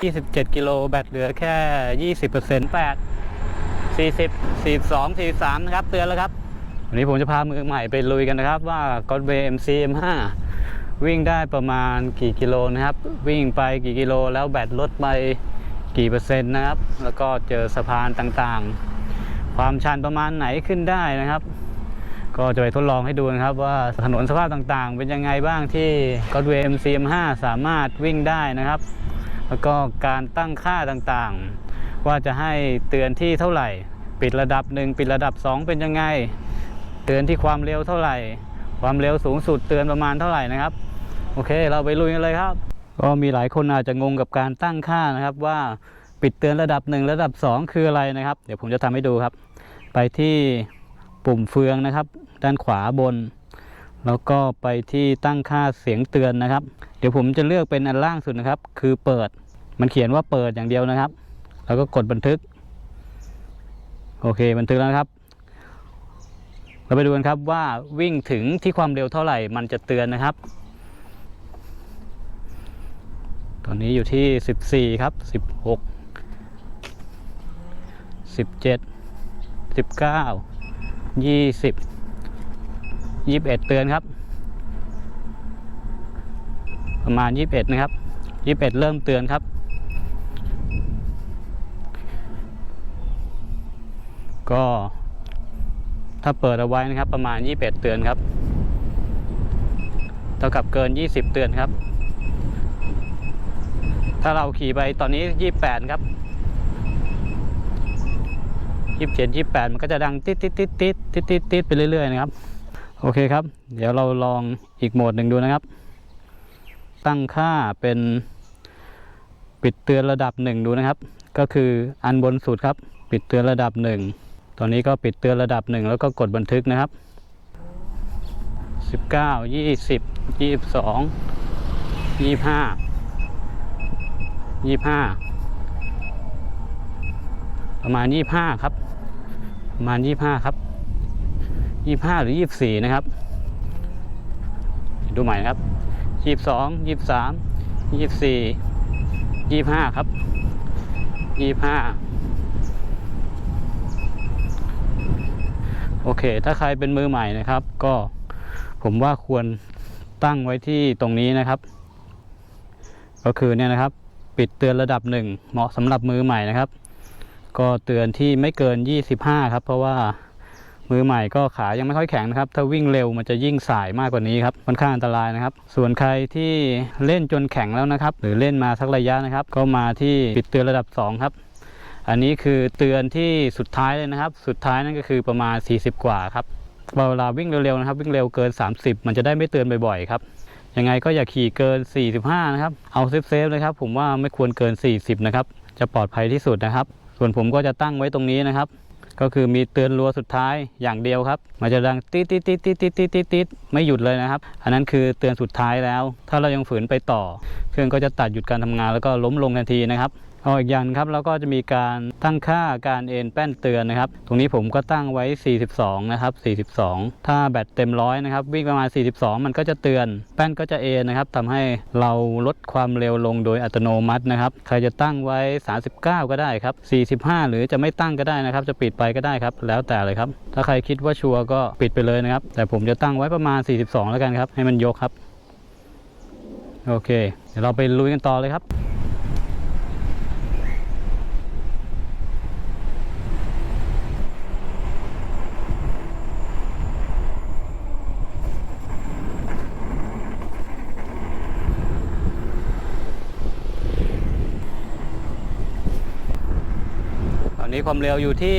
27 กิโลแบตเหลือแค่ 20% 8 40 42 43 นะครับ เตือนแล้วครับ วันนี้ผมจะพามือใหม่ไปลุยกันนะครับว่า Godway MC M5 วิ่งได้ประมาณกี่กิโลนะครับ วิ่งไปกี่กิโลแล้วแบตลดไปกี่เปอร์เซ็นต์นะครับ แล้วก็เจอสะพานต่างๆ ความชันประมาณไหนขึ้นได้นะครับ ก็จะไปทดลองให้ดูนะครับว่าถนนสภาพต่างๆ เป็นยังไงบ้างที่ Godway MC M5 สามารถวิ่งได้นะครับ แล้วก็การตั้งค่าต่างๆ ว่าจะให้เตือนที่เท่าไหร่ ปิดระดับ 1 ปิดระดับ 2 เป็นยังไง เตือนที่ความเร็วเท่าไหร่ ความเร็วสูงสุดเตือนประมาณเท่าไหร่นะครับ โอเค เราไปลุยกันเลยครับ ก็มีหลายคนอาจจะงงกับการตั้งค่านะครับว่าปิดเตือนระดับ 1 ระดับ 2 คืออะไรนะครับ เดี๋ยวผมจะทำให้ดูครับ ไปที่ปุ่มเฟืองนะครับ ด้านขวาบน แล้วก็ไปที่ตั้งค่าเสียงเตือนนะครับ เดี๋ยวผมจะเลือกเป็นอันล่างสุดนะครับ คือเปิด มันเขียนว่าเปิดอย่างเดียวนะครับ แล้วก็กดบันทึก โอเค บันทึกแล้วนะครับ เราไปดูกันครับว่าวิ่งถึงที่ความเร็วเท่าไหร่ มันจะเตือนนะครับ ตอนนี้อยู่ที่ 14 ครับ 16 17 19 20 21 เตือนครับ ประมาณ 21 นะครับ 21 เริ่มเตือนครับ ก็ ถ้าเปิดเอาไว้นะครับ ประมาณ 21 เตือนครับ เท่ากับเกิน 20 เตือนครับ ถ้าเราขี่ไปตอนนี้ 28 ครับ27 28มันก็จะดังติดติดติดติดติดติดติดไปเรื่อยๆนะครับ โอเคครับ เดี๋ยวเราลองอีกโหมดหนึ่งดูนะครับ ตั้งค่าเป็นปิดเตือนระดับหนึ่งดูนะครับ ก็คืออันบนสุดครับ ปิดเตือนระดับหนึ่ง ตอนนี้ก็ปิดเตือนระดับหนึ่งแล้วก็กดบันทึกนะครับ 19 20 22 25 25 ประมาณ 25 ครับ ประมาณ 25 ครับ 25 หรือ 24 นะครับ ดูใหม่นะครับ 22 23 24 25 ครับ 25 โอ เค ถ้าใครเป็นมือใหม่นะครับ ก็ผมว่าควรตั้งไว้ที่ตรงนี้นะครับ ก็คือเนี่ยนะครับ ปิดเตือนระดับหนึ่งเหมาะสำหรับมือใหม่นะครับ ก็เตือนที่ไม่เกิน 25 ครับ เพราะว่ามือใหม่ก็ขายังไม่ค่อยแข็งนะครับ ถ้าวิ่งเร็วมันจะยิ่งสายมากกว่านี้ครับค่อนข้างอันตรายนะครับ ส่วนใครที่เล่นจนแข็งแล้วนะครับ หรือเล่นมาสักระยะนะครับ ก็มาที่ปิดเตือนระดับ 2 ครับ อันนี้คือเตือนที่สุดท้ายเลยนะครับ สุดท้ายนั่นก็คือประมาณ 40 กว่าครับเวลาวิ่งเร็วๆนะครับ วิ่งเร็วเกิน 30 มันจะได้ไม่เตือนบ่อยๆครับยังไงก็อย่าขี่เกิน 45 นะครับ เอาเซฟๆเลยครับ ผมว่าไม่ควรเกิน 40 นะครับ จะปลอดภัยที่สุดนะครับ ส่วนผมก็จะตั้งไว้ตรงนี้นะครับ ก็คือมีเตือนรัวสุดท้ายอย่างเดียวครับ มันจะดังติดติดติดติดติดติดติดติดไม่หยุดเลยนะครับ อันนั้นคือเตือนสุดท้ายแล้ว ถ้าเรายังฝืนไปต่อ เครื่องก็จะตัดหยุดการทำงานแล้วก็ล้มลงทันทีนะครับ เอาอีกอย่างครับแล้วก็จะมีการตั้งค่าการเอ็นแป้นเตือนนะครับ ตรงนี้ผมก็ตั้งไว้ 42 นะครับ 42 ถ้าแบตเต็มร้อยนะครับ วิ่งประมาณ 42 มันก็จะเตือน แป้นก็จะเอ็นนะครับทำให้เราลดความเร็วลงโดยอัตโนมัตินะครับ ใครจะตั้งไว้ 39 ก็ได้ครับ 45 หรือจะไม่ตั้งก็ได้นะครับ จะปิดไปก็ได้ครับ แล้วแต่เลยครับ ถ้าใครคิดว่าชัวร์ก็ปิดไปเลยนะครับ แต่ผมจะตั้งไว้ประมาณ 42 แล้วกันครับ ให้มันยกครับ โอเค เดี๋ยวเราไปลุยกันต่อเลยครับ อนนี้ความเร็วอยู่ที่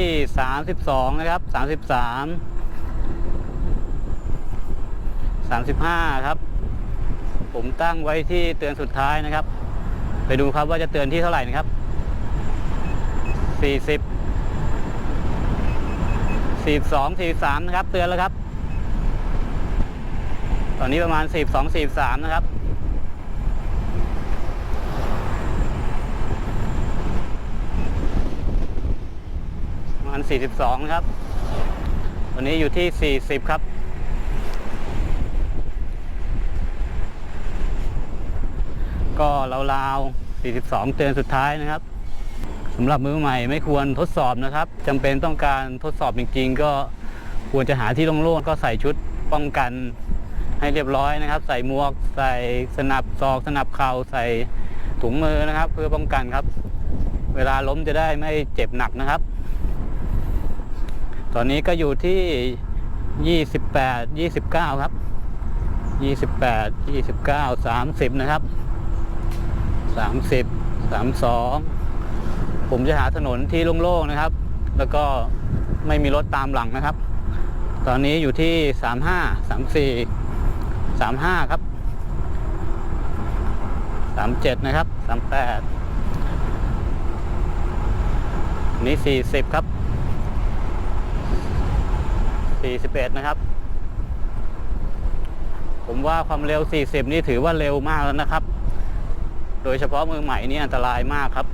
32 นะครับ 33 35 ครับ ผมตั้งไว้ที่เตือนสุดท้ายนะครับ ไปดูครับว่าจะเตือนที่เท่าไหร่นะครับ 40 42 43 นะครับ เตือนแล้วครับ ตอนนี้ประมาณ 42 43 นะครับ ประ มาณ42 ครับ วันนี้อยู่ที่ 40 ครับ ก็ราวๆ42 เตือนสุดท้ายนะครับสำหรับมือใหม่ไม่ควรทดสอบนะครับจำเป็นต้องการทดสอบจริง ๆ ก็ควรจะหาที่โล่งๆก็ใส่ชุดป้องกันให้เรียบร้อยนะครับ ใส่หมวก ใส่สนับศอก สนับเข่าใส่ถุงมือนะครับ เพื่อป้องกันครับ เวลาล้มจะได้ไม่เจ็บหนักนะครับ ตอนนี้ก็อยู่ที่ 28 29 ครับ 28 29 30 นะครับ 30 32 ผมจะหาถนนที่โล่งๆนะครับ แล้วก็ไม่มีรถตามหลังนะครับ ตอนนี้อยู่ที่ 35 34 35 ครับ 37 นะครับ 38 นี่ 40 ครับ 41 นะครับ ผมว่าความเร็ว 40 นี่ถือว่าเร็วมากแล้วนะครับ โดยเฉพาะมือใหม่นี่อันตรายมากครับ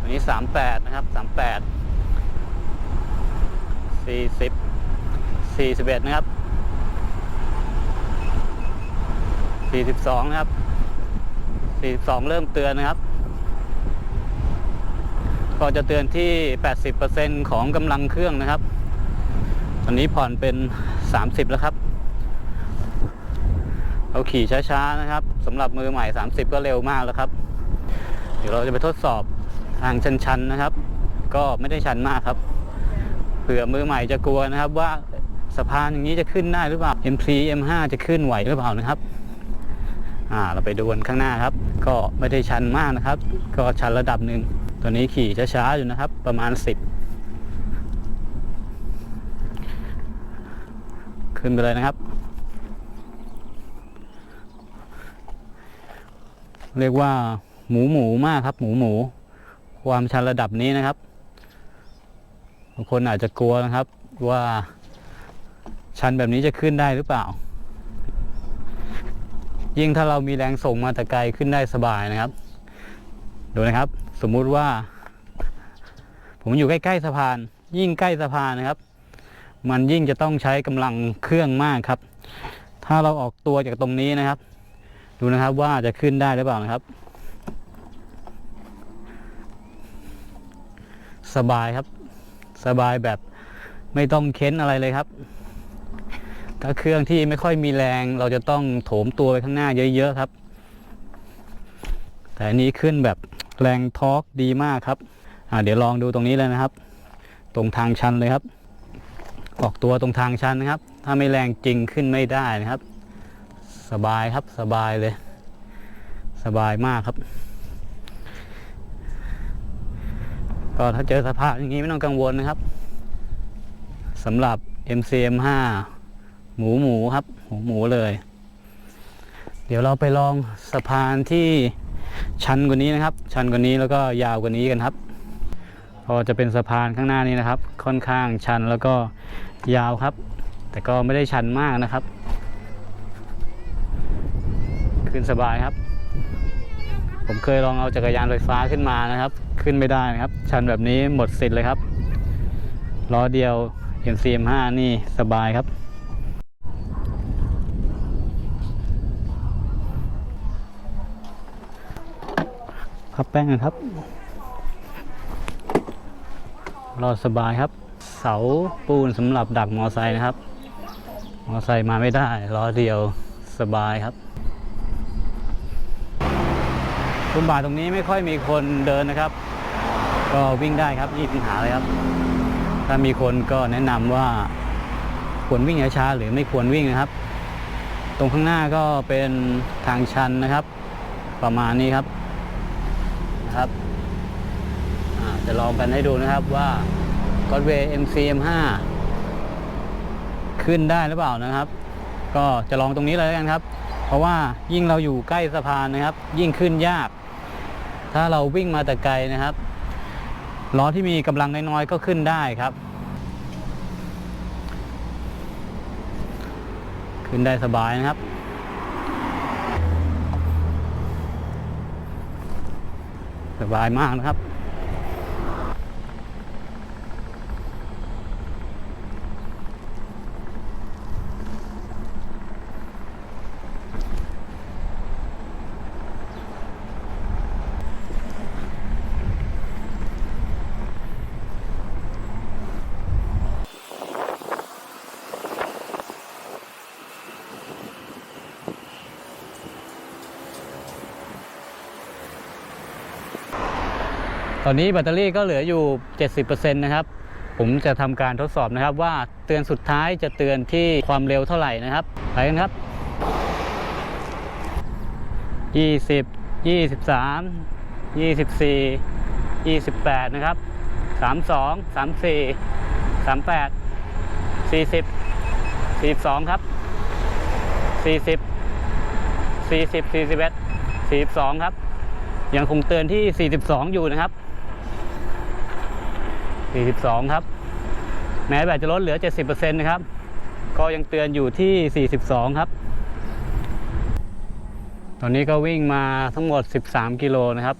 อันนี้ 38 นะครับ 38 40 41 นะครับ 42 นะครับ 42 เริ่มเตือนนะครับก็จะเตือนที่ 80%ของกำลังเครื่องนะครับ ตอนนี้ผ่อนเป็น 30 แล้วครับเราขี่ช้าๆนะครับสำหรับมือใหม่ 30 ก็เร็วมากแล้วครับ เดี๋ยวเราจะไปทดสอบทางชันๆนะครับ ก็ไม่ได้ชันมากครับเผื่อมือใหม่จะกลัวนะครับ ว่าสะพานอย่างนี้จะขึ้นได้หรือเปล่า M3 M5 จะขึ้นไหวหรือเปล่านะครับ อ่าเราไปดูกันข้างหน้าครับ ก็ไม่ได้ชันมากนะครับ ก็ชันระดับหนึ่งตัวนี้ขี่ช้าๆอยู่นะครับ ประมาณ 10 ขึ้นไปเลยนะครับ เรียกว่าหมูหมูมากครับ หมูหมู ความชันระดับนี้นะครับบางคนอาจจะกลัวนะครับว่าชันแบบนี้จะขึ้นได้หรือเปล่า ยิ่งถ้าเรามีแรงส่งมาแต่ไกลขึ้นได้สบายนะครับ ดูนะครับ สมมุติว่า ผมอยู่ใกล้ ๆสะพาน ยิ่งใกล้สะพานนะครับ มันยิ่งจะต้องใช้กำลังเครื่องมากครับ ถ้าเราออกตัวจากตรงนี้นะครับ ดูนะครับว่าจะขึ้นได้หรือเปล่านะครับ สบายครับ สบายแบบไม่ต้องเค้นอะไรเลยครับ ถ้าเครื่องที่ไม่ค่อยมีแรงเราจะต้องโถมตัวไปข้างหน้าเยอะๆครับ แต่อันนี้ขึ้นแบบแรงทอร์กดีมากครับอ่าเดี๋ยวลองดูตรงนี้เลยนะครับ ตรงทางชันเลยครับ ออกตัวตรงทางชันนะครับ ถ้าไม่แรงจริงขึ้นไม่ได้นะครับ สบายครับสบายเลย สบายมากครับ ก็ถ้าเจอสภาพอย่างนี้ไม่ต้องกังวลนะครับสำหรับ MCM5 หมูหมูครับหมูหมูเลย เดี๋ยวเราไปลองสะพานที่ชันกว่านี้นะครับ ชันกว่านี้แล้วก็ยาวกว่านี้กันครับ พอจะเป็นสะพานข้างหน้านี้นะครับ ค่อนข้างชันแล้วก็ยาวครับ แต่ก็ไม่ได้ชันมากนะครับ ขึ้นสบายครับ ผมเคยลองเอาจักรยานไฟฟ้าขึ้นมานะครับ ขึ้นไม่ได้นะครับ ชันแบบนี้หมดสิทธิ์เลยครับล้อเดียว MCM5 นี่สบายครับพับแป้งนะครับ รอดสบายครับ เสาปูนสำหรับดักมอไซค์นะครับ มอไซค์มาไม่ได้ล้อเดียวสบายครับคุมบ่าตรงนี้ไม่ค่อยมีคนเดินนะครับ ก็วิ่งได้ครับยี่ปัญหาเลยครับ ถ้ามีคนก็แนะนำว่าควรวิ่งช้าหรือไม่ควรวิ่งนะครับ ตรงข้างหน้าก็เป็นทางชันนะครับ ประมาณนี้ครับอ่า จะลองกันให้ดูนะครับว่า Godway MCM5 ขึ้นได้หรือเปล่านะครับ ก็จะลองตรงนี้เลยกันครับ เพราะว่ายิ่งเราอยู่ใกล้สะพานนะครับ ยิ่งขึ้นยาก ถ้าเราวิ่งมาแต่ไกลนะครับล้อที่มีกำลังน้อยๆก็ขึ้นได้ครับ ขึ้นได้สบายนะครับสบายมากนะครับ ตอนนี้แบตเตอรี่ก็เหลืออยู่ 70%นะครับผมจะทำการทดสอบนะครับว่าเตือนสุดท้ายจะเตือนที่ความเร็วเท่าไหร่นะครับไปกันครับ 20 23 24 28 นะครับ 32 34 38 40 42 ครับ 40 40 41 42 ครับ ยังคงเตือนที่ 42 อยู่นะครับ 42 ครับ แม้แบตจะลดเหลือ 70%นะครับ ก็ยังเตือนอยู่ที่ 42 ครับ ตอนนี้ก็วิ่งมาทั้งหมด 13 กิโลนะครับ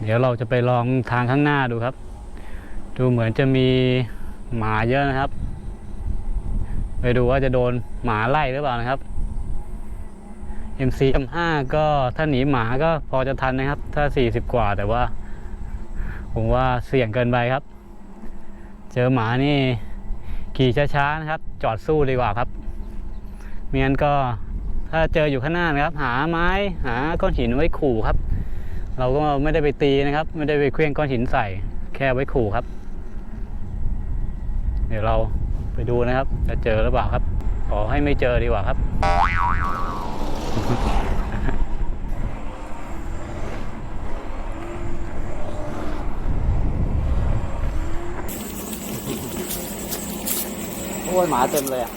เดี๋ยวเราจะไปลองทางข้างหน้าดูครับ ดูเหมือนจะมีหมาเยอะนะครับ ไปดูว่าจะโดนหมาไล่หรือเปล่านะครับ MC M5 ก็ถ้าหนีหมาก็พอจะทันนะครับ ถ้า 40 กว่าแต่ว่า ผมว่าเสี่ยงเกินไปครับ เจอหมานี่ ขี่ช้าๆนะครับ จอดสู้ดีกว่าครับไม่งั้นก็ถ้าเจออยู่ข้างหน้านะครับ หาไม้หาก้อนหินไว้ขู่ครับ เราก็ไม่ได้ไปตีนะครับ ไม่ได้ไปเคลื่องก้อนหินใส่ แค่ไว้ขู่ครับ เดี๋ยวเราไปดูนะครับ จะเจอหรือเปล่าครับขอให้ไม่เจอดีกว่าครับ โอ้ยหมาเต็มเลยอะ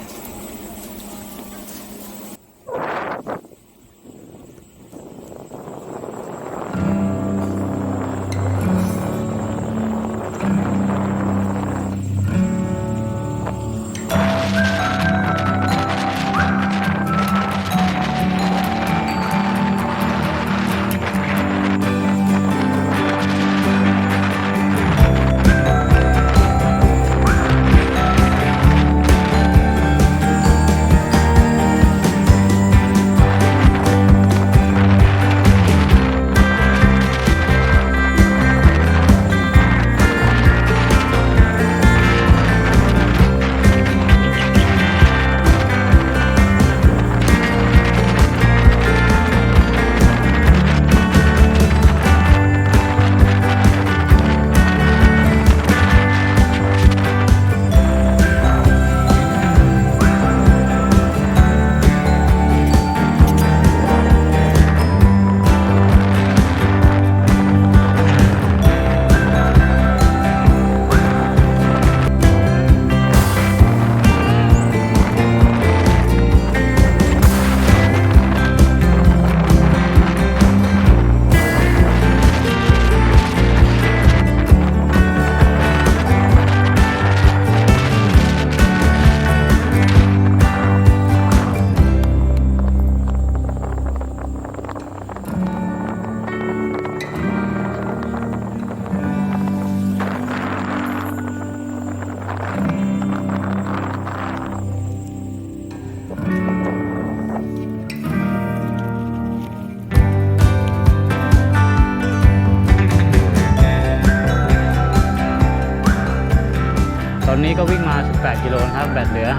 นนี้ก็วิ่งมา 18 กิโลนะครับ แบตเหลือ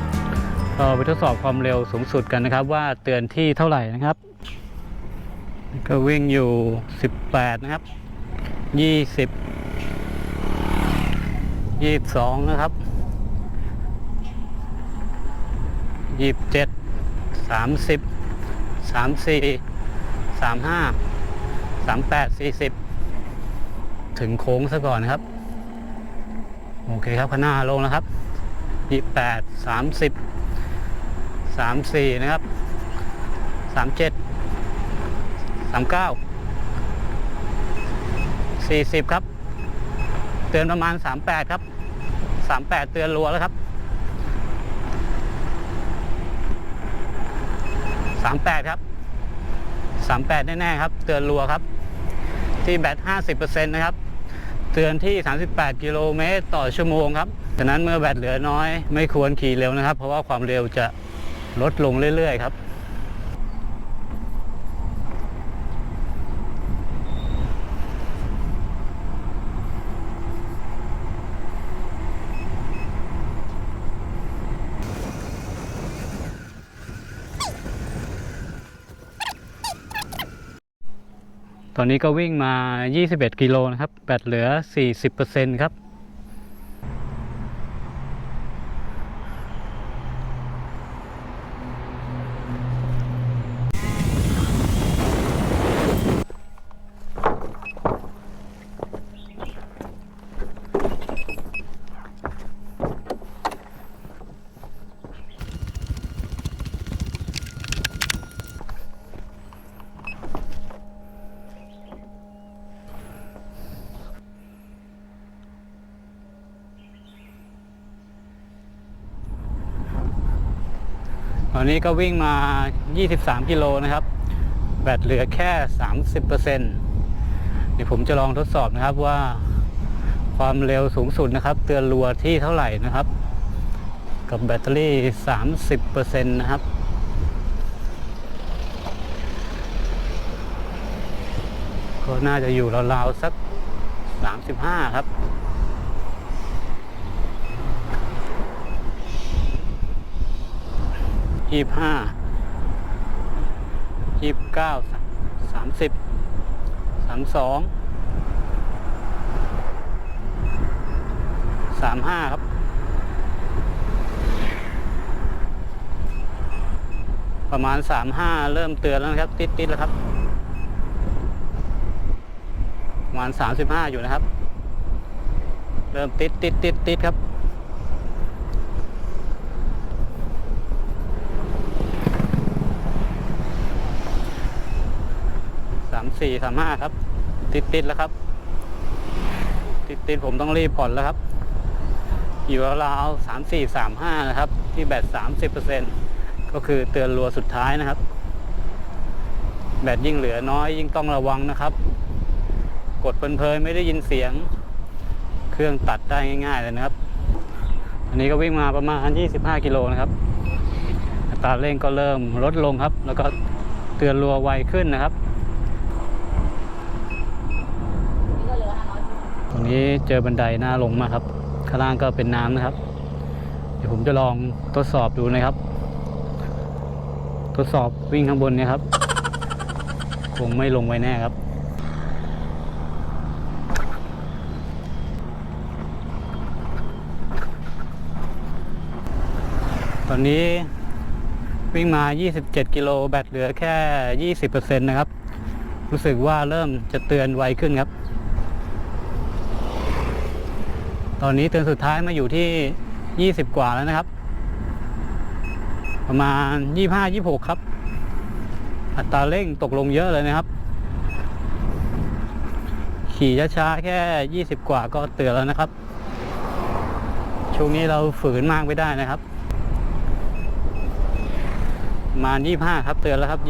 50%ก็ไปทดสอบความเร็วสูงสุดกันนะครับ ว่าเตือนที่เท่าไหร่นะครับ ก็วิ่งอยู่ 18 นะครับ 20 22 นะครับ 27 30 34 35 38 40 ถึงโค้งซะก่อนนะครับ โอเคครับข้างหน้าลงแล้วครับยี่แปดสามสิบสามสี่นะครับสามเจ็ดสามเก้าสี่สิบครับ เตือนประมาณสามแปดครับสามแปดเตือนรัวแล้วครับสามแปดครับสามแปดแน่ๆครับ เตือนรัวครับ ที่แบตห้าสิบเปอร์เซ็นต์นะครับ ตือนที่ 38 กิโลเมตรต่อชั่วโมงครับฉะนั้นเมื่อแบตเหลือน้อยไม่ควรขี่เร็วนะครับ เพราะว่าความเร็วจะลดลงเรื่อยๆครับ ตอนนี้ก็วิ่งมา 21 กิโลนะครับ แบตเหลือ 40%ครับ ตอนนี้ก็วิ่งมา 23 กิโลนะครับ แบตเหลือแค่ 30%เดี๋ยวผมจะลองทดสอบนะครับว่าความเร็วสูงสุดนะครับ เตือนรัวที่เท่าไหร่นะครับ กับแบตเตอรี่ 30%นะครับก็น่าจะอยู่ราวๆสัก 35 ครับ ยี่สิบห้ายี่สิบเก้าสามสิบสามสองสามห้าครับ ประมาณสามห้าเริ่มเตือนแล้วครับ ติดติดแล้วครับ ประมาณสามสิบห้าอยู่นะครับ เริ่มติดติดติดติดครับ สามสี่สามห้าครับ ติดติดแล้วครับ ติดติดผมต้องรีบผ่อนแล้วครับ อยู่ราวสามสี่สามห้านะครับ ที่แบตสามสิบเปอร์เซ็นก็คือเตือนรัวสุดท้ายนะครับ แบตยิ่งเหลือน้อยยิ่งต้องระวังนะครับ กดเพลินๆไม่ได้ยินเสียง เครื่องตัดได้ง่ายๆเลยนะครับ อันนี้ก็วิ่งมาประมาณ 25 กิโลนะครับอัตราเร่งก็เริ่มลดลงครับ แล้วก็เตือนรัวไวขึ้นนะครับ ตรง นี้เจอบันไดหน้าลงมาครับ ข้างล่างก็เป็นน้ำนะครับ เดี๋ยวผมจะลองทดสอบดูนะครับ ทดสอบวิ่งข้างบนเนี่ยครับ คงไม่ลงไว้แน่ครับตอนนี้วิ่งมา 27 กิโลแบตเหลือแค่ 20%นะครับ รู้สึกว่าเริ่มจะเตือนไวขึ้นครับ ตอนนี้เตือนสุดท้ายมาอยู่ที่ 20 กว่าแล้วนะครับ ประมาณ 25 26 ครับ อัตราเร่งตกลงเยอะเลยนะครับ ขี่ช้าๆแค่ 20 กว่าก็เตือนแล้วนะครับ ช่วงนี้เราฝืนมากไม่ได้นะครับประมาณ 25 ครับ เตือนแล้วครับ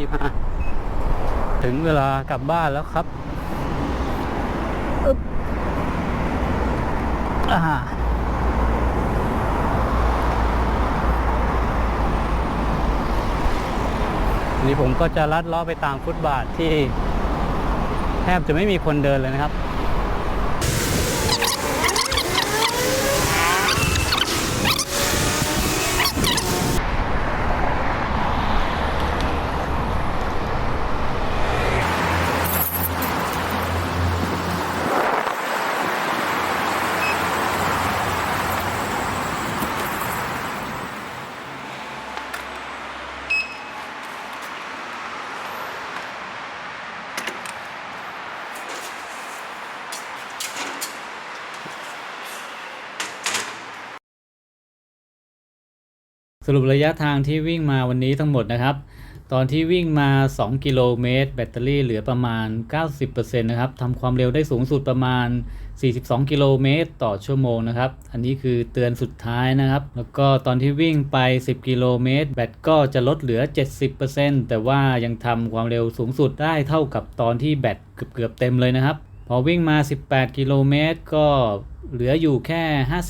25 ถึงเวลากลับบ้านแล้วครับอึ๊บอ่าทีนี้ ผมก็จะลัดล้อไปตามฟุตบาทที่แทบจะไม่มีคนเดินเลยนะครับ รุประยะทางที่วิ่งมาวันนี้ทั้งหมดนะครับ ตอนที่วิ่งมา 2 กิโลเมตร แบตเตอรี่เหลือประมาณ 90%นะครับทำความเร็วได้สูงสุดประมาณ 42 กิโลเมตรต่อชั่วโมงนะครับ อันนี้คือเตือนสุดท้ายนะครับ แล้วก็ตอนที่วิ่งไป 10 กิโลเมตร แบตก็จะลดเหลือ 70%แต่ว่ายังทำความเร็วสูงสุดได้เท่ากับตอนที่แบตเกือบๆเต็มเลยนะครับ พอวิ่งมา 18 กิโลเมตร ก็เหลืออยู่แค่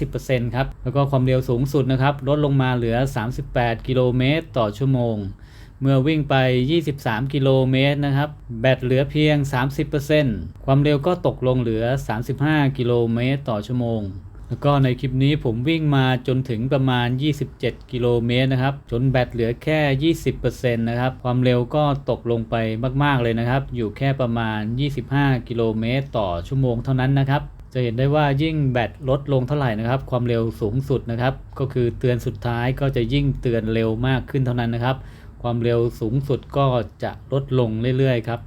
50%ครับ แล้วก็ความเร็วสูงสุดนะครับ ลดลงมาเหลือ 38 กิโลเมตรต่อชั่วโมง เมื่อวิ่งไป 23 กิโลเมตรนะครับ แบตเหลือเพียง 30%ความเร็วก็ตกลงเหลือ 35 กิโลเมตรต่อชั่วโมง แล้วก็ในคลิปนี้ผมวิ่งมาจนถึงประมาณ 27 กิโลเมตรนะครับ จนแบตเหลือแค่ 20%นะครับ ความเร็วก็ตกลงไปมาก ๆ เลยนะครับ อยู่แค่ประมาณ 25 กิโลเมตรต่อชั่วโมงเท่านั้นนะครับ จะเห็นได้ว่ายิ่งแบตลดลงเท่าไหร่นะครับ ความเร็วสูงสุดนะครับ ก็คือเตือนสุดท้ายก็จะยิ่งเตือนเร็วมากขึ้นเท่านั้นนะครับ ความเร็วสูงสุดก็จะลดลงเรื่อย ๆ ครับ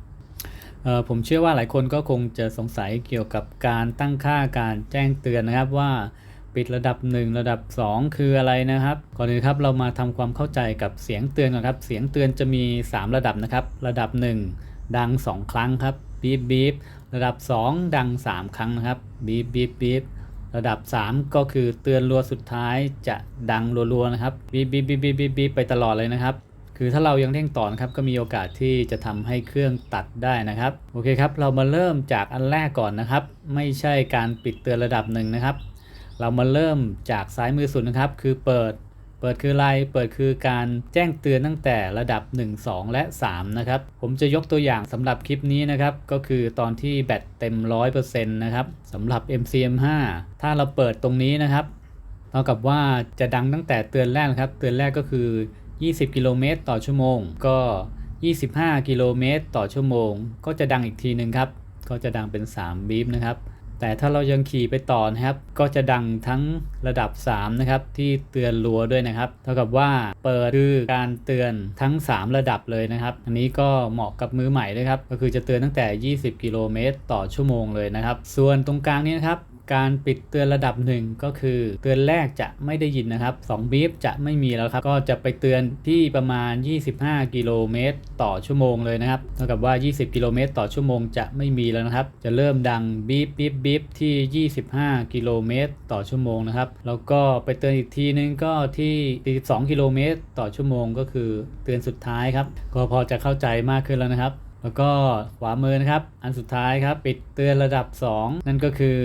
ผมเชื่อว่าหลายคนก็คงจะสงสัยเกี่ยวกับการตั้งค่าการแจ้งเตือนนะครับว่าปิดระดับ 1 ระดับ 2 คืออะไรนะครับ ก่อนอื่นครับเรามาทำความเข้าใจกับเสียงเตือนก่อนครับ เสียงเตือนจะมี 3 ระดับนะครับ ระดับ 1 ดัง 2 ครั้งครับบีบบีบระดับ 2 ดัง 3 ครั้งนะครับบีบบีบบีบระดับ 3 ก็คือเตือนรัวสุดท้ายจะดังรัวๆนะครับบีบีบบีบบีบบีบบีบไปตลอดเลยนะครับ คือถ้าเรายังเร่งต่อนะครับก็มีโอกาสที่จะทำให้เครื่องตัดได้นะครับโอเคครับเรามาเริ่มจากอันแรกก่อนนะครับ ไม่ใช่การปิดเตือนระดับหนึ่งนะครับ เรามาเริ่มจากซ้ายมือสุดนะครับ คือเปิดเปิดคืออะไรเปิดคือการแจ้งเตือนตั้งแต่ระดับ 1 2 และ 3 นะครับ ผมจะยกตัวอย่างสำหรับคลิปนี้นะครับ ก็คือตอนที่แบตเต็ม 100%นะครับสำหรับ MCM5 ถ้าเราเปิดตรงนี้นะครับเท่ากับว่าจะดังตั้งแต่เตือนแรกนะครับ เตือนแรกก็คือ 20 กิโลเมตรต่อชั่วโมง ก็ 25 กิโลเมตรต่อชั่วโมง ก็จะดังอีกทีหนึ่งครับ ก็จะดังเป็น 3 บีฟนะครับ แต่ถ้าเรายังขี่ไปต่อนะครับ ก็จะดังทั้งระดับ 3 นะครับ ที่เตือนรัวด้วยนะครับ เท่ากับว่าเปิดคือการเตือนทั้ง 3 ระดับเลยนะครับ อันนี้ก็เหมาะกับมือใหม่ด้วยครับ ก็คือจะเตือนตั้งแต่ 20 กิโลเมตรต่อชั่วโมงเลยนะครับ ส่วนตรงกลางนี้นะครับ การปิดเตือนระดับ1ก็คือ เตือนแรกจะไม่ได้ยินนะครับ2บีฟจะไม่มีแล้วครับก็จะไปเตือนที่ประมาณ 25 กิโลเมตรต่อชั่วโมงเลยนะครับเท่ากับว่า 20 กิโลเมตรต่อชั่วโมงจะไม่มีแล้วนะครับ จะเริ่มดังบีฟบีฟบีฟที่ 25 กิโลเมตรต่อชั่วโมงนะครับแล้วก็ไปเตือนอีกทีนึงก็ที่ 42 กิโลเมตรต่อชั่วโมง ก็คือเตือนสุดท้ายครับก็พอจะเข้าใจมากขึ้นแล้วนะครับแล้วก็ขวามือนะครับ อันสุดท้ายครับ ปิดเตือนระดับ 2 นั่นก็คือ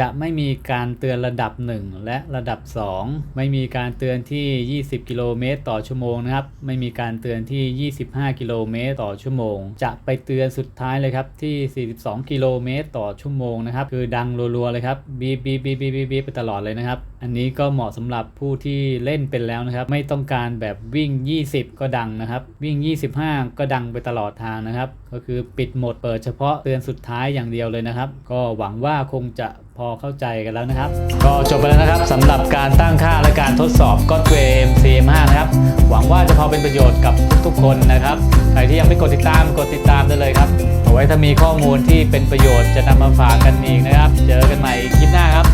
จะไม่มีการเตือนระดับ 1 และระดับ 2 ไม่มีการเตือนที่ 20 กิโลเมตรต่อชั่วโมงนะครับ ไม่มีการเตือนที่ 25 กิโลเมตรต่อชั่วโมง จะไปเตือนสุดท้ายเลยครับที่ 42 กิโลเมตรต่อชั่วโมงนะครับ คือดังรัวๆเลยครับบีบบีบบีบบีบีบไปตลอดเลยนะครับ อันนี้ก็เหมาะสำหรับผู้ที่เล่นเป็นแล้วนะครับ ไม่ต้องการแบบวิ่ง 20 ก็ดังนะครับ วิ่ง 25 ก็ดังไปตลอดทางนะครับ ก็คือปิดโหมดเปิดเฉพาะเตือนสุดท้ายอย่างเดียวเลยนะครับ ก็หวังว่าคงจะ อเข้าใจกันแล้วนะครับ ก็จบไปแล้วนะครับสำหรับการตั้งค่าและการทดสอบ g o d w a y MC5 นะครับ หวังว่าจะพอเป็นประโยชน์กับทุกๆคนนะครับ ใครที่ยังไม่กดติดตามกดติดตามได้เลยครับ เอาไว้ถ้ามีข้อมูลที่เป็นประโยชน์จะนำมาฝากกันอีกนะครับ เจอกันใหม่คลิปหน้าครับ